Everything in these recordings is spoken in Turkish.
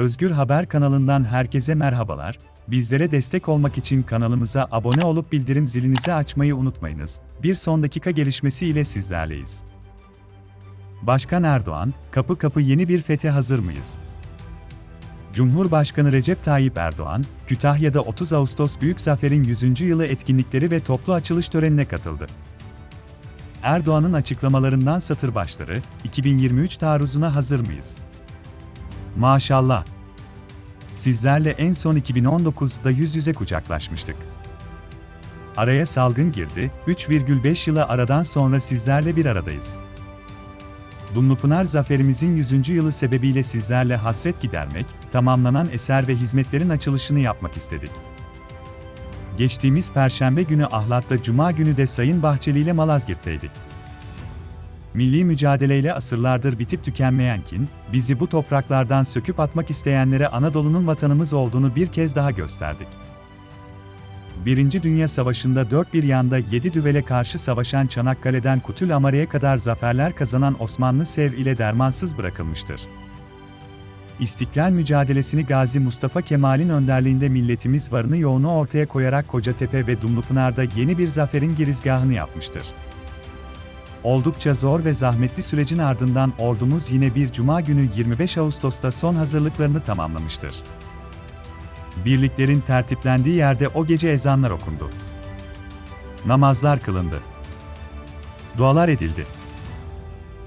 Özgür Haber kanalından herkese merhabalar. Bizlere destek olmak için kanalımıza abone olup bildirim zilinizi açmayı unutmayınız. Bir son dakika gelişmesi ile sizlerleyiz. Başkan Erdoğan, kapı kapı yeni bir fethe hazır mıyız? Cumhurbaşkanı Recep Tayyip Erdoğan, Kütahya'da 30 Ağustos Büyük Zafer'in 100. yılı etkinlikleri ve toplu açılış törenine katıldı. Erdoğan'ın açıklamalarından satır başları, 2023 taarruzuna hazır mıyız? Maşallah. Sizlerle en son 2019'da yüz yüze kucaklaşmıştık. Araya salgın girdi, 3,5 yıla aradan sonra sizlerle bir aradayız. Dumlupınar zaferimizin 100. yılı sebebiyle sizlerle hasret gidermek, tamamlanan eser ve hizmetlerin açılışını yapmak istedik. Geçtiğimiz Perşembe günü Ahlat'ta Cuma günü de Sayın Bahçeli ile Malazgirt'teydik. Milli mücadeleyle asırlardır bitip tükenmeyen kin, bizi bu topraklardan söküp atmak isteyenlere Anadolu'nun vatanımız olduğunu bir kez daha gösterdik. Birinci Dünya Savaşı'nda dört bir yanda yedi düvele karşı savaşan Çanakkale'den Kutul Amare'ye kadar zaferler kazanan Osmanlı sev ile dermansız bırakılmıştır. İstiklal mücadelesini Gazi Mustafa Kemal'in önderliğinde milletimiz varını yoğunu ortaya koyarak Kocatepe ve Dumlupınar'da yeni bir zaferin girizgahını yapmıştır. Oldukça zor ve zahmetli sürecin ardından ordumuz yine bir cuma günü 25 Ağustos'ta son hazırlıklarını tamamlamıştır. Birliklerin tertiplendiği yerde o gece ezanlar okundu. Namazlar kılındı. Dualar edildi.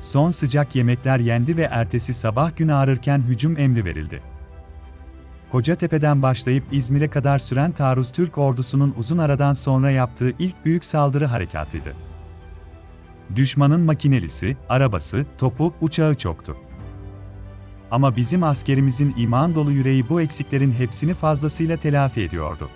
Son sıcak yemekler yendi ve ertesi sabah gün ağrırken hücum emri verildi. Kocatepe'den başlayıp İzmir'e kadar süren taarruz Türk ordusunun uzun aradan sonra yaptığı ilk büyük saldırı harekatıydı. Düşmanın makinelisi, arabası, topu, uçağı çoktu. Ama bizim askerimizin iman dolu yüreği bu eksiklerin hepsini fazlasıyla telafi ediyordu.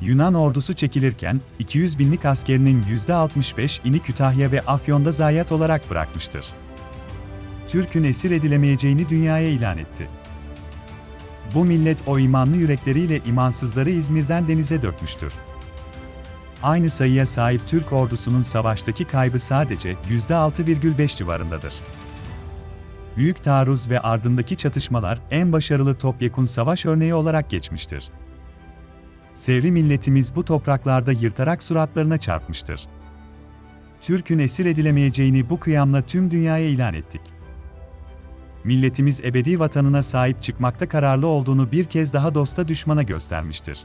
Yunan ordusu çekilirken, 200 binlik askerinin %65'ini Kütahya ve Afyon'da zayiat olarak bırakmıştır. Türk'ün esir edilemeyeceğini dünyaya ilan etti. Bu millet o imanlı yürekleriyle imansızları İzmir'den denize dökmüştür. Aynı sayıya sahip Türk ordusunun savaştaki kaybı sadece %6,5 civarındadır. Büyük taarruz ve ardındaki çatışmalar en başarılı topyekun savaş örneği olarak geçmiştir. Sevri milletimiz bu topraklarda yırtarak suratlarına çarpmıştır. Türk'ün esir edilemeyeceğini bu kıyamla tüm dünyaya ilan ettik. Milletimiz ebedi vatanına sahip çıkmakta kararlı olduğunu bir kez daha dosta düşmana göstermiştir.